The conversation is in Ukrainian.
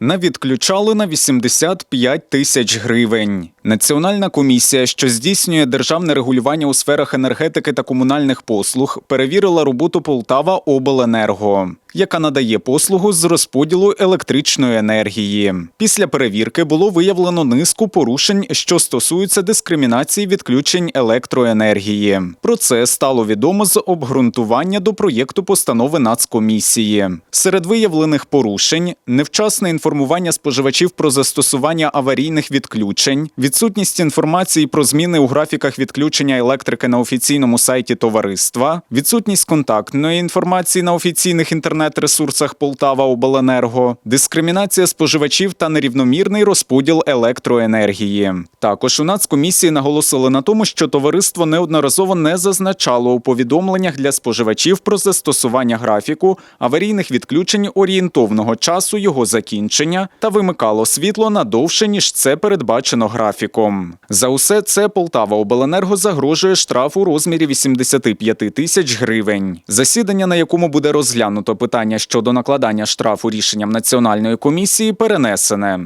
Навідключали на 85 тисяч гривень. Національна комісія, що здійснює державне регулювання у сферах енергетики та комунальних послуг, перевірила роботу Полтава Обленерго, яка надає послугу з розподілу електричної енергії. Після перевірки було виявлено низку порушень, що стосуються дискримінації відключень електроенергії. Про це стало відомо з обґрунтування до проєкту постанови Нацкомісії. Серед виявлених порушень невчасне інформування споживачів про застосування аварійних відключень, відсутність інформації про зміни у графіках відключення електрики на офіційному сайті товариства, відсутність контактної інформації на офіційних інтернет-ресурсах Полтава Обленерго, дискримінація споживачів та нерівномірний розподіл електроенергії. Також у Нацкомісії наголосили на тому, що товариство неодноразово не зазначало у повідомленнях для споживачів про застосування графіку аварійних відключень орієнтовного часу його закінчення та вимикало світло на довше, ніж це передбачено графіком. За усе це Полтава Обленерго загрожує штраф у розмірі 85 тисяч гривень. Засідання, на якому буде розглянуто питання щодо накладання штрафу рішенням національної комісії, перенесене.